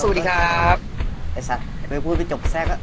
สวัสดีครับไอสัตว์ไปพูดไปจบแทรกก็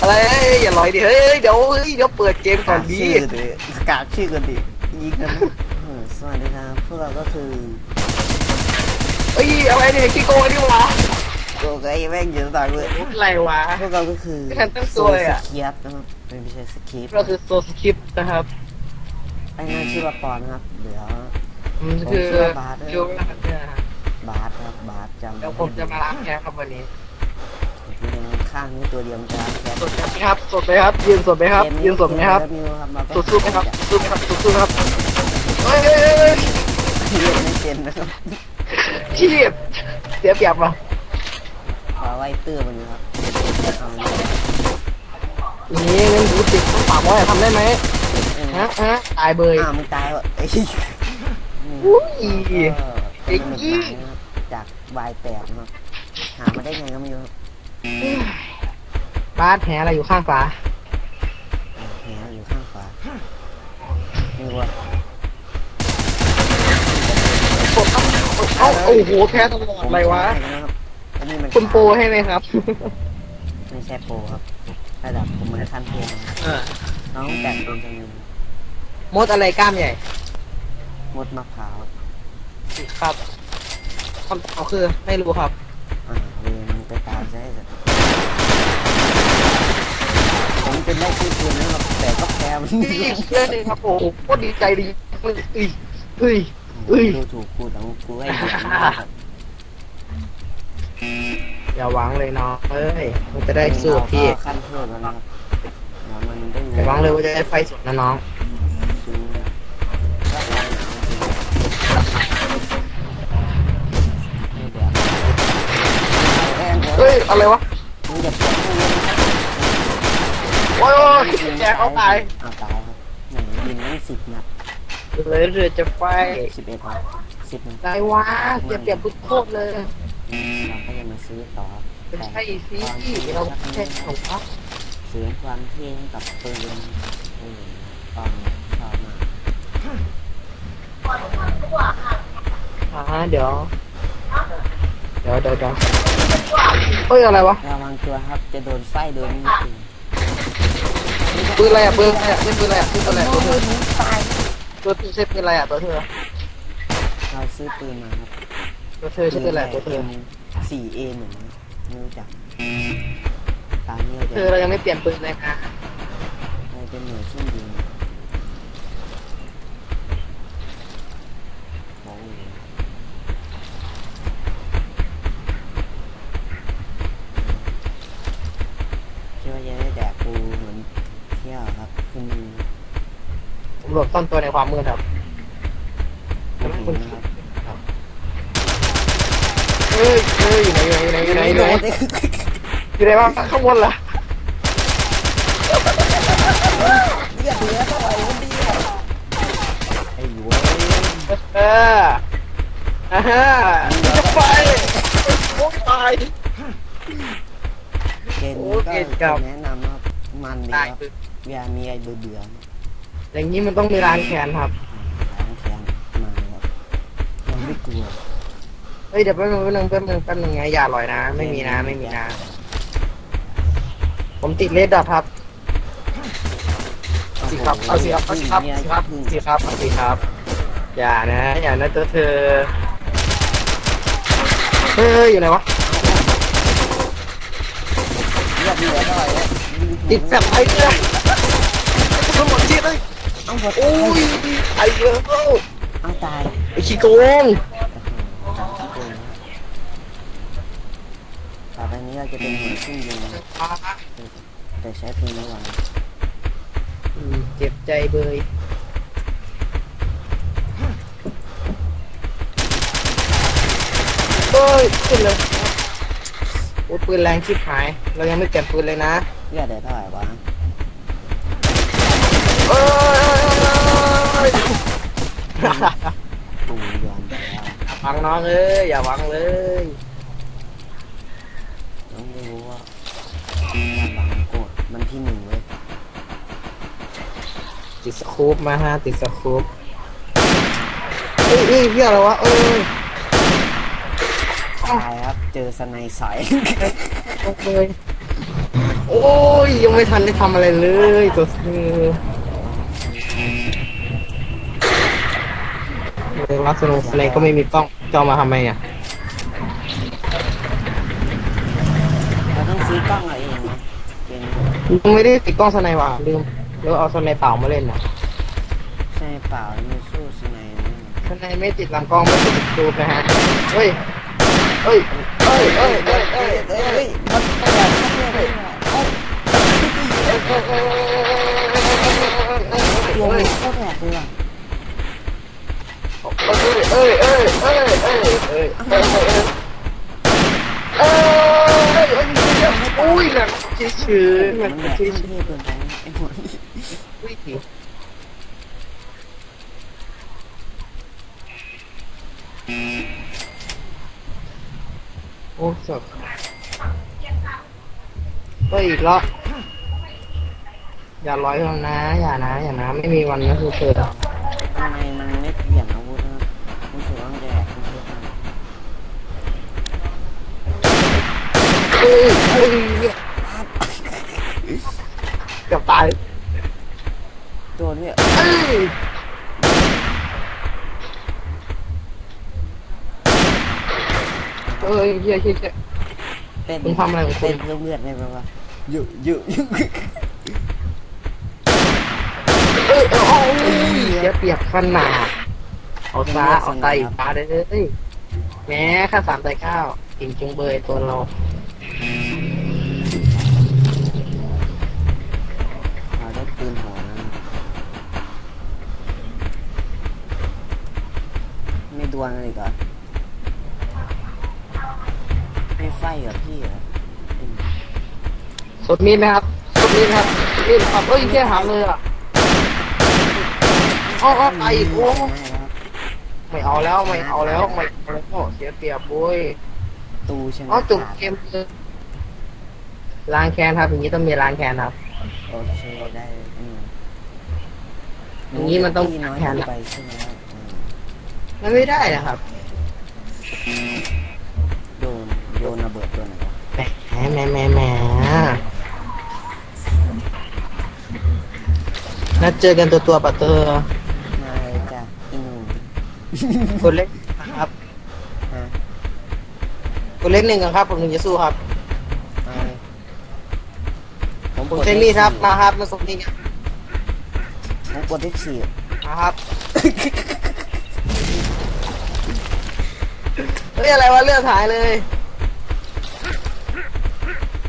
อะไรอย่าลอยดิเฮ้ยเดี๋ยวเฮ้ยเดี๋ยวเปิดเกมก่อนดีชื่อดิกากชื่อกันดิยิงกันเออสวัสดีครับพวกเราก็คือเฮ้ยอะไรเนี่ยขี้โกงนี่หวะโกไกแม่งเยอะต่างเลยอะไรวะ พวกเราก็คือไม่ทันตั้งตัวเลยอะโซสเคียบนะครับไม่ใช่สคริปต์ก็คือโซสคริปต์นะครับไอ้นั่นชื่อว่าปอนนะครับเดี๋ยว มันคือผมเชื่อบาสด้วยยูเนี่ย บาสครับบาสจำเดี๋ยวผมจะมาล้างแค้นครับวันนี้ทีเดียวข้างนี้ตัวเดียวมันจะแค่สดไหมครับสดไหมครับยืนสดไหมครับยืนสดไหมครับมิวครับมาสดสู้ไหมครับสู้ไหมครับสู้ๆครับเฮ้ยเฮ้ยเฮ้ยเฮ้ยเรียนไม่เป็นนะครับชีพเสียเปรียบว่ะขอไว้ตื้อมันนะครับเอาเลยนี่เงินดูติดต้องปากว่าทำได้ไหมเออฮะฮะตายเบยอ้าวมึงตายวะไอ้ยอุ้ยก็ไอ้เป็นยี่หนังนะครับจากวายแตกนะครับหามาได้ไงก็ไม่รู้ครับบ้านแผลอะไรอยู่ข้างฝาแหมอยู่ข้างขวานี่วะผมต้องเอ้าโอ้โหแพ้ตลอดอะไรวะ อันนี้มันคุณโปรให้ไหมครับ ไม่ใช่โปรครับระดับผมมันขั้นเทพนะครับน้องแต่งเป็นจังเลยมดอะไรกล้ามใหญ่ มดมะพร้าว ครับ คำตอบคือไม่รู้ครับ อ่าเรียนไปตามใช่ไหมผมเป็นได้ชื่อเกมนะครับแต่ก็แพ้มันนี่เชื่อเลยครับโอ้โหโคตรดีใจดีเฮ้ยเฮ้ยเฮ้ยดูถูกกูแต่กูให้เดียนนะครับอย่าหวังเลยน้องเอ้ยมันจะได้สู้กับพี่เราก็ขั้นเทพแล้วนะครับเดี๋ยวมันได้อย่าหวังเลยว่าจะได้ไฟสดนะน้อง เฮ้ย อะไรวะมึงอย่าเปิดตู้เลยนะครับโอ้ยแกเขาตายเอาตายครับไหนยินตั้งสิบนัดเลยเรือจะไฟสิบเอ็ดนัดสิบนัดได้วะเสียเปรียบทุกโคตรเลยอืมเราก็จะมาซื้อต่อไม่ใช่สิเราแค่ของพักเสียงความเท่กับปืนเออตอนชอบมากอ่าเดี๋ยว เดี๋ยวเดี๋ยวเดี๋ยวเฮ้ยอะไรวะระวังตัวครับจะโดนไฟโดนนี่จริงปืนอะไรอะปืนอะไรอะปืนอะไรอะปืนอะไรอะตัวเธอตัวเธอใช้ปืนอะไรอะตัวเธอเราซื้อปืนมาครับตัวเธอใช้ปืนอะไรตัวเธอ สี่เอหนึ่งไม่รู้จักตามนี้เราเธจะอเรายังไม่เปลี่ยนปืนเลยนะเราเป็นหน่วยเครื่องยิง ผมหลบซ่อนตัวในความมืดครับคุณเฮ้ยเฮ้ยอยู่ไหนอยู่ไหนอยู่ไหนอยู่ไหนอยู่ไหนบ้างข้างบนเหรอเรียกเหลือดเท่าไหร่คนเดียวไอ้หัวเอออ่าฮะจะไปโอ้ตาย เกมนี้ก็แนะนำนะครับมันดีครับเวลามีไอ้เบื่อเบื่อ อย่างนี้มันต้องมีร้านแขนครับล้างแค้นมาครับเราไม่กลัวเฮ้ยเดี๋ยวแป๊บนึงแป๊บนึงแป๊บนึงแป๊บนึงไงอย่าลอยนะ ไม่มีนะ ไม่มีนะ ผมติดเลดดอทครับสีครับเอาสีครับเอาสีครับสีครับสีครับเอาสีครับ อย่านะอย่านะตัวเธอเฮ้ยอยู่ไหนวะเรียกเหลือเท่าไหร่แล้วติดแบบไอ้เนี่ยทั้งหมดที่ เลยเอาหมดโอ้ยไอ้เยอะเอาตายไอ้ขี้โกงตายเกินต่อไปนี้เราจะเป็นหน่วยขึ้นยิงแต่ใช้ปืนไม่ไหวอืมเจ็บใจเบยเฮ้ยขึ้นเลยโอ้ปืนแรงชิบหาย เรายังไม่เก็บปืนเลยนะเรียกได้เท่าไหร่วะ ปูยอมแล้วหวังน้องเอ้ยอย่าหวังเลยต้องไม่รู้ว่ามันหลังโกรธมันที่หนึ่งเว้ยติดสคูปมาฮะติดสคูปเอ้ยเอ้ยเพื่ออะไรวะเอ้ยตายครับ เจอสไนสอยลงเลยโอ้ยยังไม่ทันได้ทำอะไรเลยตัวซื้อ เลยว่าสนุกอะไรก็ไม่มีกล้องจะเอามาทำไมอะเราต้องซื้อกล้องเอาเองนะเป็นยังไม่ได้ติดกล้องสไนว่ะลืมแล้วเอาสไนเปล่ามาเล่นนะใช่เปล่าไม่สู้สไนนี่สไนไม่ติดลำกล้องไม่ติดดูนะฮะเฮ้ยเฮ้ยเฮ้ยเฮ้ยเฮ้ยเฮ้ยเฮ้ยเฮ้ยมันขยันมากเลยเอ้ยตัวมันโคตรแหลกเลยว่ะเอ้ยเอ้ยเอ้ยเอ้ยเอ้ยเฮ้ย อ้ยเอ้ยเอ้ยเอ้ยเอ้ยเอ้ยเอ้ยอุ้ยหนักชื้นๆหนัมันกแหลกชื้เท่นเกินไปไอ้หมดๆอุ้ยโอ้สับเฮ้ยอีกแล้วอย่าร้อยลงนะ อย่านะ อย่านะ ไม่มีวันนะคือเกิดอะ ทำไมมันไม่เปลี่ยนอาวุธนะครับรู้สึกว่ามันจะแหลกทุกทีมาก เฮ้ยเฮ้ยเกือบตายโดนเนี่ยเอ้ยเอ้ยเฮียเฮียเฮีย เต้นคุณทำอะไรของคุณ เต้นเพื่อเลือดได้ไหมวะยุยุยุเอ้ยโอ้ยเสียเปรียบขนาดเอาซาเอาไตอีกตาเลยแหม้ค่าสามไตเก้าจริงจุงเบยตัวเราเรา ไม่ดวลกันอีกเหรอไม่ไฟเหรอพี่เหรออืมสดมีดไหมครับสดมีดไหมครับสดมีดครับเอ้ยแค่หามเลยอะอ๋ออ๋อไตอีกโอ้ไม่แล้วครับไม่เอาแล้วไม่เอาแล้วไม่เอาแล้วเสียเปรียบโว้ยตูใช่ไหมอ๋อจบเกมเลยล้างแค้นครับ อย่างนี้ต้องมีล้างแค้นครับโอเคได้อืมอย่างนี้มันต้องพี่น้อยแทนไปใช่ไหมครับอื มมันไม่ได้นะครับโดนโยนระเบิดตัวไหนวะแหมแหมแหมแหมนัดเจอกันตัวตัวๆปะเตอร์มาเลยจ้ะอีหนุ่มคนเล็กครับฮะคนเล็กหนึ่งอะครับ ผมถึงจะสู้ครับ มาเลยผมผมกดใช้มีดครับ มาครับ มาส่งนี่ครับผมกดที่สี่มาครับ เฮ้ยอะไรวะเลือดหายเลย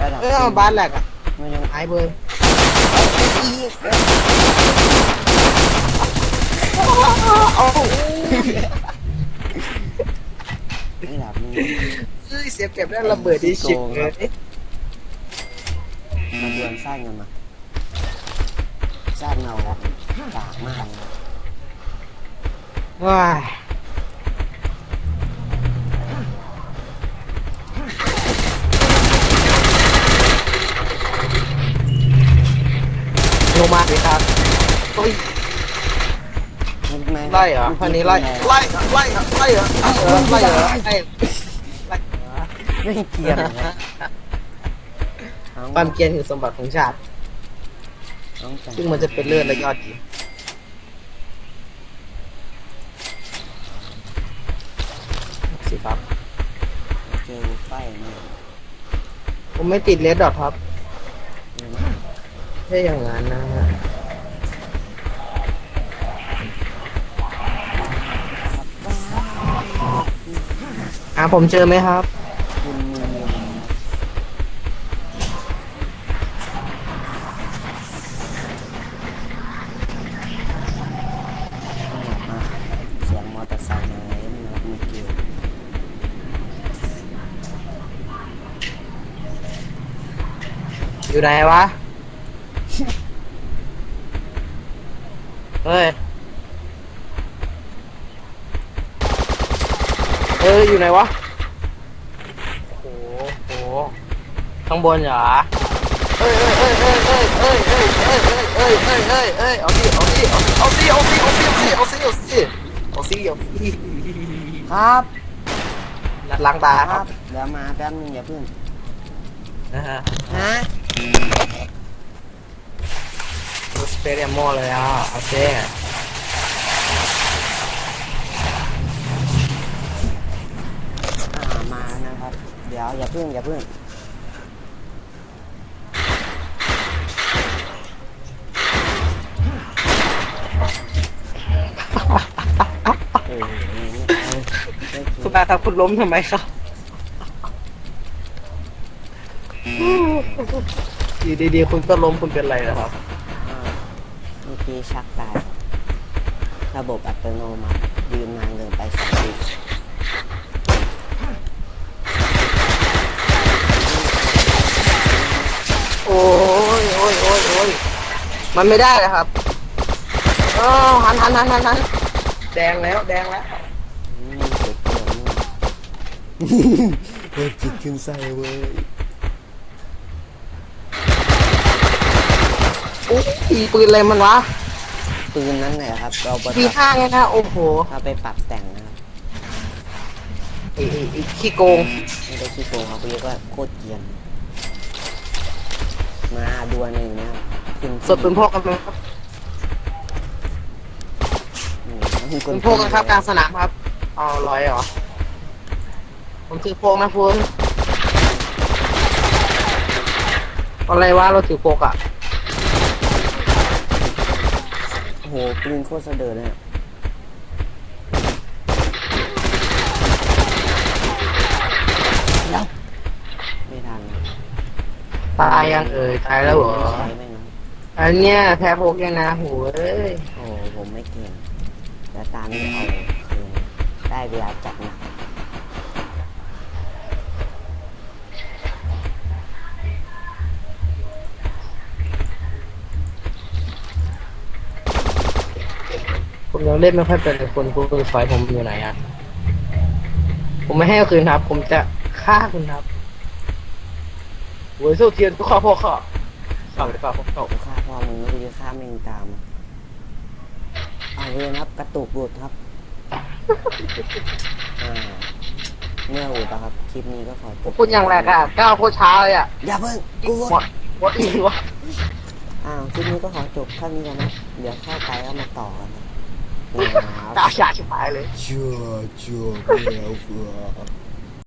ระดับเอ้ยเอาบาสแหลกอะมันยังหายเบยเอาระดับนี้เฮ้ยเสียเก็บได้ระเบิดที่ชิบเลยมาเดือนสร้างเงินมาสร้างเงากากมากเลย ว้ายลงมาสิครับเฮ้ยมันม่ไล่เหรอพันนี้ไล่ไล่เหรอไล่เหรอไล่เหรอไล่เหรอไล่เหรอไล่เหรอไล่เหรอไม่เกลียดเลยนะเอาความเกรียนคือสมบัติของชาติเอาแต่ซึ่งมันจะเป็นเลือดและยอดดีสิครับ ไฟเนี่ผมไม่ติดเลดดอทครับไม่อย่างนั้นนะฮะอ่าผมเจอไหมครับ คุณมีเงินนะเนี่ยมาเสียงมอเตอร์ไซค์มาแล้วมีมีเกลียว อยู่ไหนวะ เฮ้ย เอออยู่ไหนวะ โอ้โห ข้างบนเหรอเอ้ยเอ้ยเอ้ยเอ้ยเอ้ยเอ้ยเอ้ยเอ้ยเอ้ยเอ้ยเอ้ยเอ้ยเอาสิเอาสิเอาสิเอาสิเอาสิเอาสิเอาสิเอาสิเอาสิเอาสิครับนนัดล้างตาครับ เดี๋ยวมาแป๊บนึงอย่าเพิ่ง นะฮะ ฮะดู สเปรย์โมเลยอะโอเคอ่ามานะครับ เดี๋ยวอย่าเพิ่งอย่าเพิ่งเออนี่เอาไม่คิคุดณตาครับคุณล้มทำไมครับ อยู่ดีๆ คุณก็ล้มคุณเป็นไรนะครับ อ่าเมื่อกี้ชักตายระบบอัตโนมัติยืนนานเกินไปสองวิโอ้ยโอ้ยโอ้ยโอ้ยมันไม่ได้เลยครับอ้าวหันหันหันหันหันแดงแล้ว แดงแล้ว อืมเจ็บปวดนี่เฮ้ยจิตขึ้นไส้เว้ย อุ้ยปืนอะไรมันวะปืนนั้นเลยครับ เราไปปีรับห้าไงนะโอ้โหเราไปปรับแต่งนะครับไอ้ไอ้ไอ้ขี้โกงไม่ได้ขี้โกงครับเรียกว่าโคตรเกรียน มาดวลหนึ่งนะครับขึ้นสดปืนพกกันไหมครับอืมแล้วมีคปืนนพกกันครับกลางสนามครับเอาร้อยเหรอผมถือโพกนะคุณอะไรวะเราถือโพกอะ โอ้โหปืนโคตรเสดอเลยอะแล้วไม่ทันตายยังเอ่ยตายแล้วเหรอ ใช้แม่งนะอันเนี้ยแพ้พกยังนะโหเอ้ย โอ้โหผมไม่เก่งแต่ตามนี้เอาคืนได้เวลาจัด เล่นไม่ค่อยเป็นเลยคุณคุณสอยผมอยู่ไหนอะ ผมไม่ให้คืนครับ ผมจะฆ่าคุณครับโวยโซเทียนก็ข้อพ่อข้อข้าหรือเปล่าพวกเขากูฆ่าพ่อมึงไม่รู้จะฆ่าแม่งตามอะเอาเลยนครับกระตุกหลุดครับอ่าเมื่ออุดนะครับคลิปนี้ก็ขอจบคุณอย่างแรกอะก้าวโคตรช้าเลยอะอย่าเพิ่งกูหมดหมดอีกวะอ้าวคลิปนี้ก็ขอจบเท่านี้กันนะ เดี๋ยวเข้าไปก็มาต่อกัน นะก้าวช้าชิบห